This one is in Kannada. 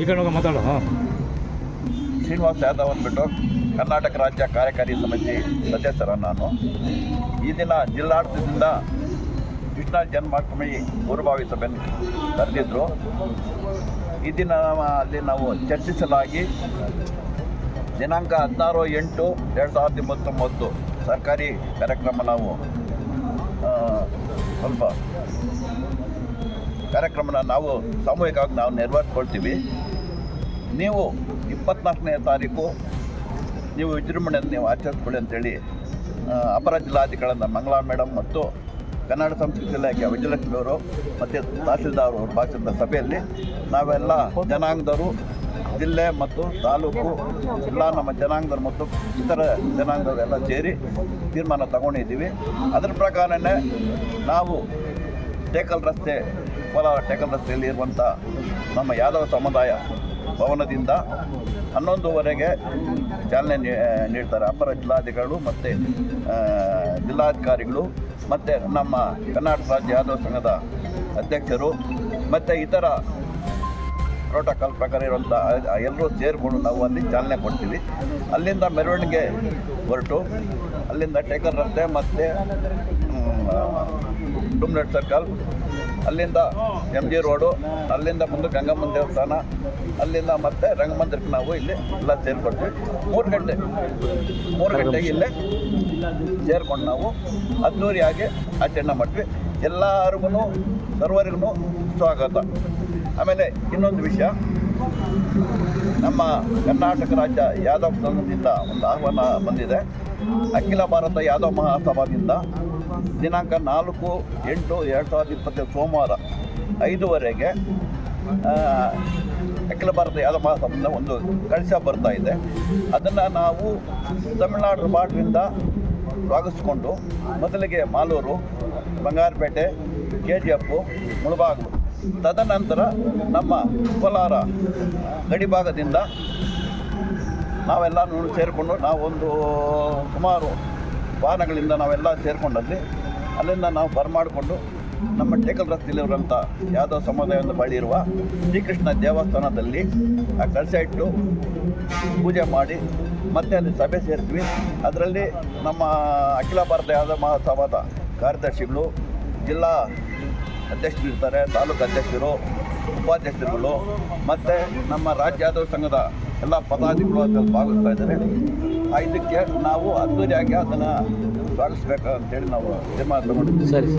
ಈ ಕಡೆ ಮಾತಾಡು ಶ್ರೀನಿವಾಸ್ ಯಾದವ್ ಅಂದ್ಬಿಟ್ಟು ಕರ್ನಾಟಕ ರಾಜ್ಯ ಕಾರ್ಯಕಾರಿ ಸಮಿತಿ ಸದಸ್ಯರ ನಾನು. ಈ ದಿನ ಜಿಲ್ಲಾಡಳಿತದಿಂದ ಕೃಷ್ಣ ಜನ್ಮಾಷ್ಟಮಿ ಪೂರ್ವಭಾವಿ ಸಭೆಯನ್ನು ಕರೆದಿದ್ರು ಈ ದಿನ ಅಲ್ಲಿ ನಾವು ಚರ್ಚಿಸಲಾಗಿ ದಿನಾಂಕ ಹದಿನಾರು ಎಂಟು ಎರಡು ಸಾವಿರದ ಇಪ್ಪತ್ತೊಂಬತ್ತು ಸರ್ಕಾರಿ ಕಾರ್ಯಕ್ರಮ ನಾವು ಸ್ವಲ್ಪ ಕಾರ್ಯಕ್ರಮನ ನಾವು ಸಾಮೂಹಿಕವಾಗಿ ನಾವು ನೆರವೇರಿಸ್ಕೊಳ್ತೀವಿ ನೀವು ಇಪ್ಪತ್ನಾಲ್ಕನೇ ತಾರೀಕು ನೀವು ವಿಜೃಂಭಣೆಯನ್ನು ನೀವು ಆಚರಿಸ್ಕೊಳ್ಳಿ ಅಂತೇಳಿ ಅಪರ ಜಿಲ್ಲಾಧಿಕಾರಿಗಳನ್ನ ಮಂಗಳಾ ಮೇಡಮ್ ಮತ್ತು ಕನ್ನಡ ಸಂಸ್ಕೃತಿ ಇಲಾಖೆ ವಿಜಯಲಕ್ಷ್ಮಿ ಅವರು ಮತ್ತು ತಹಸೀಲ್ದಾರ್ ಅವರು ಭಾಷಣದ ಸಭೆಯಲ್ಲಿ ನಾವೆಲ್ಲ ಜನಾಂಗದವರು, ಜಿಲ್ಲೆ ಮತ್ತು ತಾಲೂಕು ಎಲ್ಲ ನಮ್ಮ ಜನಾಂಗದವರು ಮತ್ತು ಇತರ ಜನಾಂಗದವರು ಎಲ್ಲ ಸೇರಿ ತೀರ್ಮಾನ ತಗೊಂಡಿದ್ದೀವಿ. ಅದರ ಪ್ರಕಾರನೇ ನಾವು ಟೇಕಲ್ ರಸ್ತೆ ಕೋಲಾರ ಟೆಕಲ್ ರಸ್ತೆಯಲ್ಲಿ ಇರುವಂಥ ನಮ್ಮ ಯಾದವ ಸಮುದಾಯ ಭವನದಿಂದ ಹನ್ನೊಂದುವರೆಗೆ ಚಾಲನೆ ನೀಡ್ತಾರೆ. ಅಪರ ಜಿಲ್ಲಾಧಿಕಾರಿಗಳು ಮತ್ತು ಜಿಲ್ಲಾಧಿಕಾರಿಗಳು ಮತ್ತು ನಮ್ಮ ಕರ್ನಾಟಕ ರಾಜ್ಯ ಯಾದವ ಸಂಘದ ಅಧ್ಯಕ್ಷರು ಮತ್ತು ಇತರ ಪ್ರೋಟೋಕಾಲ್ ಪ್ರಕಾರ ಇರುವಂಥ ಎಲ್ಲರೂ ಸೇರಿಕೊಂಡು ನಾವು ಅಲ್ಲಿ ಚಾಲನೆ ಕೊಡ್ತೀವಿ. ಅಲ್ಲಿಂದ ಮೆರವಣಿಗೆ ಹೊರಟು. ಅಲ್ಲಿಂದ ಟೇಕರ್ ರಸ್ತೆ ಮತ್ತು ಟುಮ್ನೆಟ್ ಸರ್ಕಲ್ ಅಲ್ಲಿಂದ ಎಂ ಜಿ ರೋಡು ಅಲ್ಲಿಂದ ಮುಂದೆ ಗಂಗಮ್ಮನ ದೇವಸ್ಥಾನ ಅಲ್ಲಿಂದ ಮತ್ತೆ ರಂಗಮಂದಿರಕ್ಕೆ ನಾವು ಇಲ್ಲಿ ಎಲ್ಲ ಸೇರ್ಕೊಡ್ತೀವಿ ಮೂರು ಗಂಟೆ ಮೂರು ಗಂಟೆಗೆ ಇಲ್ಲೇ ಸೇರ್ಕೊಂಡು ನಾವು ಅದ್ದೂರಿಯಾಗಿ ಆಚರಣೆ ಮಾಡ್ತೀವಿ ಎಲ್ಲರಿಗೂ ಸರ್ವರಿಗೂ ಸ್ವಾಗತ. ಆಮೇಲೆ ಇನ್ನೊಂದು ವಿಷಯ. ನಮ್ಮ ಕರ್ನಾಟಕ ರಾಜ್ಯ ಯಾದವ್ ಸಂಘದಿಂದ ಒಂದು ಆಹ್ವಾನ ಬಂದಿದೆ. ಅಖಿಲ ಭಾರತ ಯಾದವ್ ಮಹಾಸಭಾದಿಂದ ದಿನಾಂಕ ನಾಲ್ಕು, ಎಂಟು, ಎರಡು ಸಾವಿರದ ಇಪ್ಪತ್ತೈದು ಸೋಮವಾರ ಐದುವರೆಗೆ ಅಖಿಲ ಭಾರತ ಯಾದ ಒಂದು ಕಳಶ ಬರ್ತಾ ಇದೆ. ಅದನ್ನು ನಾವು ತಮಿಳುನಾಡು ಬಾಟ್ರಿಂದ ಸ್ವಾಗತಿಸ್ಕೊಂಡು ಮೊದಲಿಗೆ Malur, Bangarpet K G F Mulbagal. ತದನಂತರ ನಮ್ಮ ಕೋಲಾರ ಗಡಿಭಾಗದಿಂದ ನಾವೆಲ್ಲ ಸೇರಿಕೊಂಡು ನಾವೊಂದು ಸುಮಾರು ವಾಹನಗಳಿಂದ ನಾವೆಲ್ಲ ಸೇರಿಕೊಂಡಲ್ಲಿ ಅಲ್ಲಿಂದ ನಾವು ಬರಮಾಡಿಕೊಂಡು ನಮ್ಮ ಟೇಕಲ್ ರಸ್ತೆಯಲ್ಲಿರುವಂಥ ಯಾದವ್ ಸಮುದಾಯದ ಬಳಿ ಇರುವ ಶ್ರೀಕೃಷ್ಣ ದೇವಸ್ಥಾನದಲ್ಲಿ ಆ ಕಳಸ ಇಟ್ಟು ಪೂಜೆ ಮಾಡಿ ಮತ್ತೆ ಅಲ್ಲಿ ಸಭೆ ಸೇರ್ತೀವಿ. ಅದರಲ್ಲಿ ನಮ್ಮ ಅಖಿಲ ಭಾರತ ಯಾದವ ಮಹಾಸಭಾದ ಕಾರ್ಯದರ್ಶಿಗಳು, ಜಿಲ್ಲಾ ಅಧ್ಯಕ್ಷರು ಇರ್ತಾರೆ, ತಾಲೂಕು ಅಧ್ಯಕ್ಷರು, ಉಪಾಧ್ಯಕ್ಷರುಗಳು ಮತ್ತು ನಮ್ಮ ರಾಜ್ಯ ಯಾದವ ಸಂಘದ ಎಲ್ಲ ಪದಾಧಿಗಳು ಅದರಲ್ಲಿ ಭಾಗವಹಿಸ್ತಾ ಇದ್ದಾರೆ ಇದಕ್ಕೆ ನಾವು ಅದ್ದೂರಿಯಾಗಿ ಅದನ್ನು ಸ್ವಾಗತಿಸ್ಬೇಕು ಅಂತೇಳಿ ನಾವು ತೀರ್ಮಾನ ತಗೊಂಡಿದ್ದೀವಿ. ಸರಿ